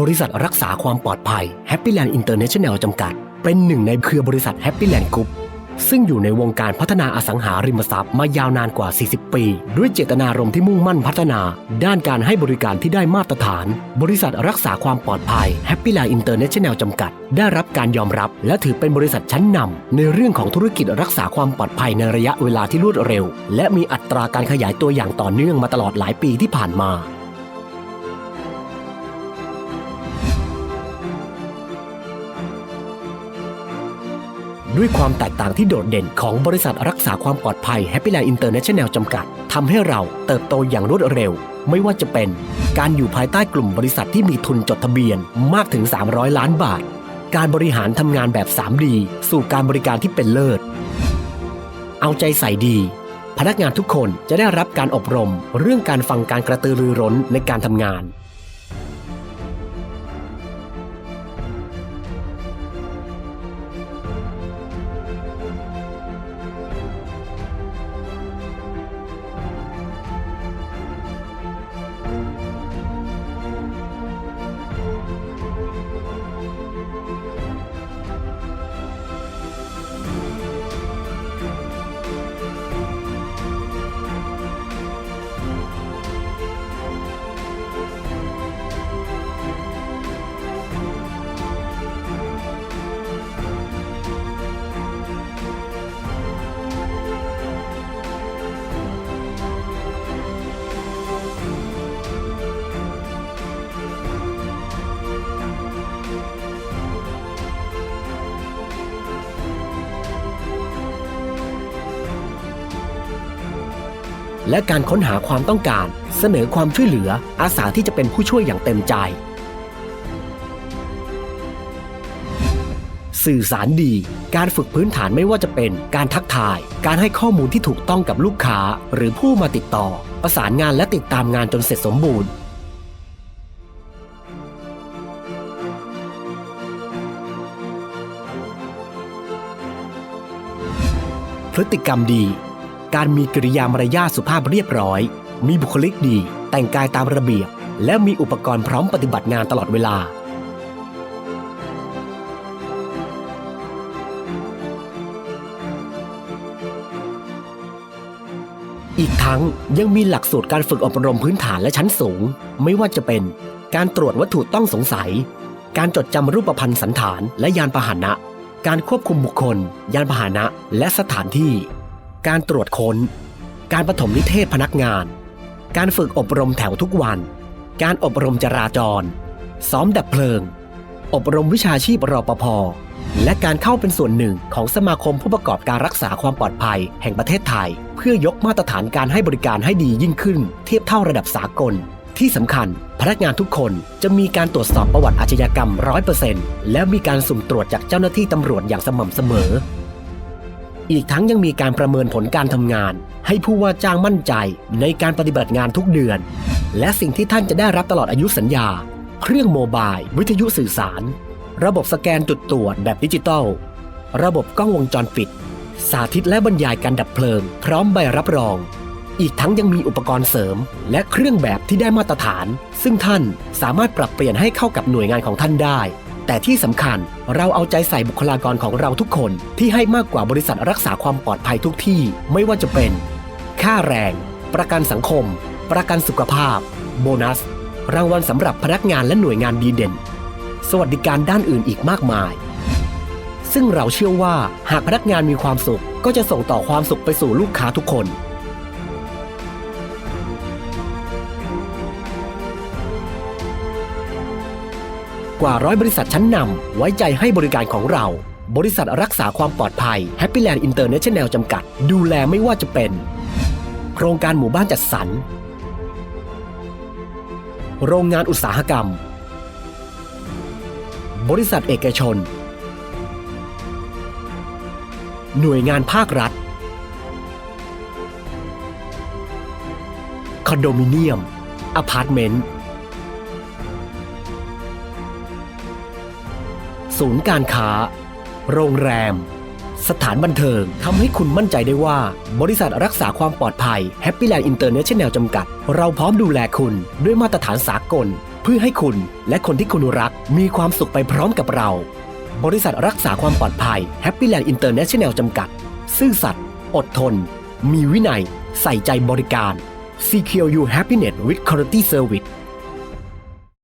บริษัทรักษาความปลอดภัย Happy Land International จำกัด เป็นหนึ่งในเครือบริษัท Happy Land Group ซึ่งอยู่ในวงการพัฒนาอสังหาริมทรัพย์มายาวนานกว่า 40 ปี ด้วยเจตนารมณ์ที่มุ่งมั่นพัฒนา ด้านการให้บริการที่ได้มาตรฐาน บริษัทรักษาความปลอดภัย Happy Land International จำกัด ได้รับการยอมรับ และถือเป็นบริษัทชั้นนำในเรื่องของธุรกิจรักษาความปลอดภัยในระยะเวลาที่รวดเร็ว และมีอัตราการขยายตัวอย่างต่อเนื่องมาตลอดหลายปีที่ผ่านมา ด้วยความแตกต่างที่โดดเด่นของบริษัทรักษาความปลอดภัย Happy Land International จำกัดทำให้เราเติบโตอย่างรวดเร็ว ไม่ว่าจะเป็น การอยู่ภายใต้กลุ่มบริษัทที่มีทุนจดทะเบียนมากถึง 300 ล้านบาท การบริหารทำงานแบบ 3D สู่การบริการที่เป็นเลิศ เอาใจใส่ดี พนักงานทุกคนจะได้รับการอบรม เรื่องการฟังการกระตือรือร้นในการทำงาน และการค้นหาความต้องการ เสนอความช่วยเหลือ อาสาที่จะเป็นผู้ช่วยอย่างเต็มใจ สื่อสารดี การฝึกพื้นฐานไม่ว่าจะเป็น การทักทาย การให้ข้อมูลที่ถูกต้องกับลูกค้า หรือผู้มาติดต่อ ประสานงานและติดตามงานจนเสร็จสมบูรณ์พฤติกรรมดี การมีกิริยามารยาทสุภาพเรียบร้อย มีบุคลิกดี แต่งกายตามระเบียบ และมีอุปกรณ์พร้อมปฏิบัติงานตลอดเวลา อีกทั้งยังมีหลักสูตรการฝึกอบรมพื้นฐานและชั้นสูง ไม่ว่าจะเป็น การตรวจวัตถุต้องสงสัย การจดจำรูปพรรณสันฐานและยานพาหนะ การควบคุมบุคคล ยานพาหนะ และสถานที่ การตรวจค้น การปฐมนิเทศพนักงาน การฝึกอบรมแถวทุกวัน การอบรมจราจร ซ้อมดับเพลิง อบรมวิชาชีพรอปภและการเข้าเป็นส่วนหนึ่งของสมาคมผู้ประกอบการรักษาความปลอดภัยแห่งประเทศไทย เพื่อยกมาตรฐานการให้บริการให้ดียิ่งขึ้น เทียบเท่าระดับสากล ที่สำคัญ พนักงานทุกคนจะมีการตรวจสอบประวัติอาชญากรรม 100%และมีการสุ่มตรวจจากเจ้าหน้าที่ตำรวจอย่างสม่ำเสมอ อีกทั้งยังมีการประเมินผลการทำงาน ให้ผู้ว่าจ้างมั่นใจในการปฏิบัติงานทุกเดือน และสิ่งที่ท่านจะได้รับตลอดอายุสัญญา เครื่องโมบาย วิทยุสื่อสาร ระบบสแกนจุดตรวจแบบดิจิตอล ระบบกล้องวงจรปิด สาธิตและบรรยายการดับเพลิง พร้อมใบรับรอง อีกทั้งยังมีอุปกรณ์เสริม และเครื่องแบบที่ได้มาตรฐาน ซึ่งท่านสามารถปรับเปลี่ยนให้เข้ากับหน่วยงานของท่านได้ แต่ที่สำคัญเราเอาใจใส่บุคลากรของเราทุกคนที่ให้มากกว่าบริษัทรักษาความปลอดภัยทุกที่ ไม่ว่าจะเป็น ค่าแรง ประกันสังคม ประกันสุขภาพ โบนัส รางวัลสำหรับพนักงานและหน่วยงานดีเด่น สวัสดิการด้านอื่นอีกมากมาย ซึ่งเราเชื่อว่าหากพนักงานมีความสุขก็จะส่งต่อความสุขไปสู่ลูกค้าทุกคน ว่าร้อยบริษัทชั้นนำไว้ใจให้บริการของเรา บริษัทรักษาความปลอดภัย Happy Land International จำกัด ดูแลไม่ว่าจะเป็น โครงการหมู่บ้านจัดสรร โรงงานอุตสาหกรรม บริษัทเอกชน หน่วยงานภาครัฐคอนโดมิเนียมอพาร์ตเมนต์ ศูนย์การค้า โรงแรม สถานบันเทิงทำให้คุณมั่นใจได้ว่า บริษัทรักษาความปลอดภัย Happy Land International จำกัด เราพร้อมดูแลคุณด้วยมาตรฐานสากล เพื่อให้คุณและคนที่คุณรักมีความสุขไปพร้อมกับเรา บริษัทรักษาความปลอดภัย Happy Land International จำกัด ซื่อสัตย์อดทน มีวินัย ใส่ใจบริการ Secure You Happiness with Quality Service